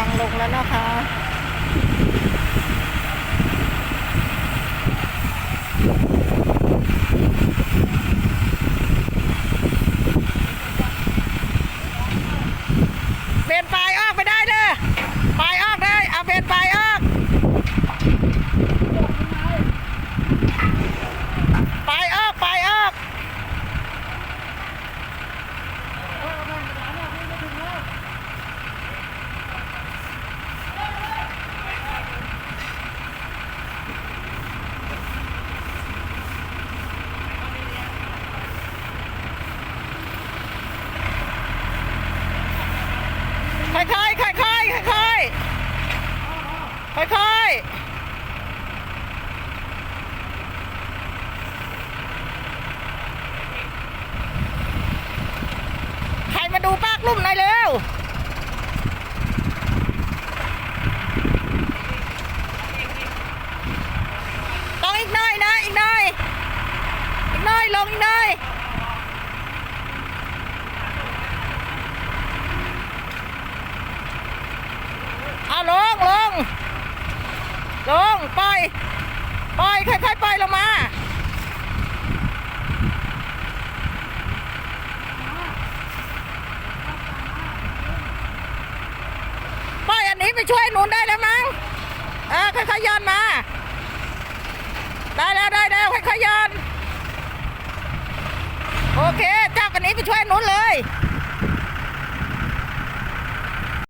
ลังลงแล้วนะคะ เปลี่ยนปลายออกไปได้เลยปลายออกได้เอาเปลี่ยนปลายออกปลายออกปลายออก ค่อยๆ ค่อยๆ ค่อยๆ ค่อยๆ ค่อยๆ ใครมาดูปากลุ่มหน่อยเร็ว ต้องอีกหน่อยนะ อีกหน่อย อีกหน่อยลงอีกหน่อย เอาลงลง ลงปล่อยปล่อยค่อยๆปล่อยลงมาปล่อยอันนี้ไปช่วยหนุนได้แล้วมั้งเออค่อยๆย้อนมา ได้แล้วได้แล้วค่อยๆย้อนโอเคเจับอันนี้ไปช่วยหนุนเลย